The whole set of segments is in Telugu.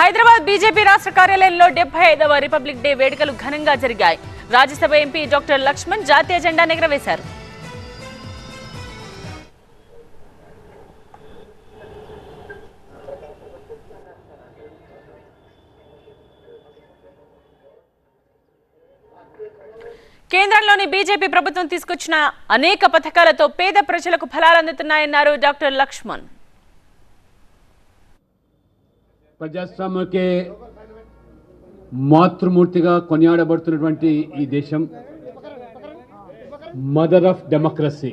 హైదరాబాద్ బీజేపీ రాష్ట్ర కార్యాలయంలో డెబ్బై ఐదవ రిపబ్లిక్ డే వేడుకలు ఘనంగా జరిగాయి. రాజ్యసభ ఎంపీ డాక్టర్ లక్ష్మణ్ జాతీయ జెండా ఎగరవేశారు. కేంద్రంలోని బీజేపీ ప్రభుత్వం తీసుకొచ్చిన అనేక పథకాలతో పేద ప్రజలకు ఫలాలు అందుతున్నాయన్నారు డాక్టర్ లక్ష్మణ్. ప్రజాస్వామ్యకే మాతృమూర్తిగా కొనియాడబడుతున్నటువంటి ఈ దేశం మదర్ ఆఫ్ డెమోక్రసీ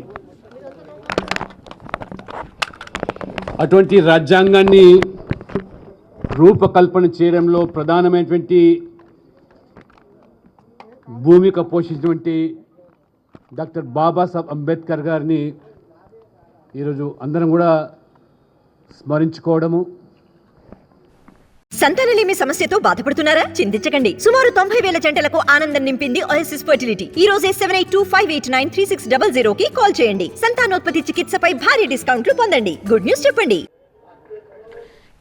అటువంటి రాజ్యాంగాన్ని రూపకల్పన చేయడంలో ప్రధానమైనటువంటి భూమిక పోషించినటువంటి డాక్టర్ బాబాసాహెబ్ అంబేద్కర్ గారిని ఈరోజు అందరం కూడా స్మరించుకోవడము సంతానలేమి సమస్యతో బాధపడుతున్నారా? చింతించకండి. సుమారు తొంభై వేల జంటలకు ఆనందం నింపింది ఓఎస్ఎస్ ఫర్టిలిటీ ఈ రోజే seven eight two five eight nine three six double zero కి కాల్ చేయండి. సంతానోత్పత్తి చికిత్సపై భారీ డిస్కౌంట్లు పొందండి. గుడ్ న్యూస్ చెప్పండి.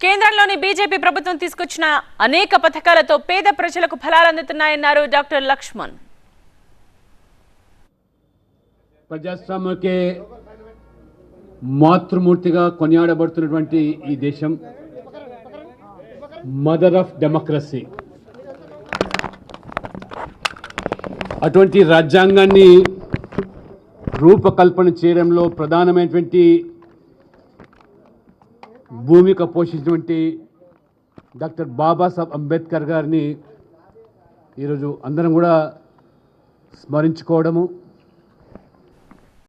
కేంద్రంలోని బీజేపీ ప్రభుత్వం తీసుకొచ్చిన అనేక పథకాలతో పేద ప్రజలకు ఫలాలు అందుతున్నాయన్నారు డాక్టర్ లక్ష్మణ్. ప్రజాస్వామ్యకే మాతృమూర్తిగా కొనియాడబడుతున్నటువంటి ఈ దేశం మదర్ ఆఫ్ డెమోక్రసీ. అటువంటి రాజ్యాంగాన్ని రూపకల్పన చేయడంలో ప్రధానమైనటువంటి భూమిక పోషించినటువంటి డాక్టర్ బాబాసాహెబ్ అంబేద్కర్ గారిని ఈరోజు అందరం కూడా స్మరించుకోవడము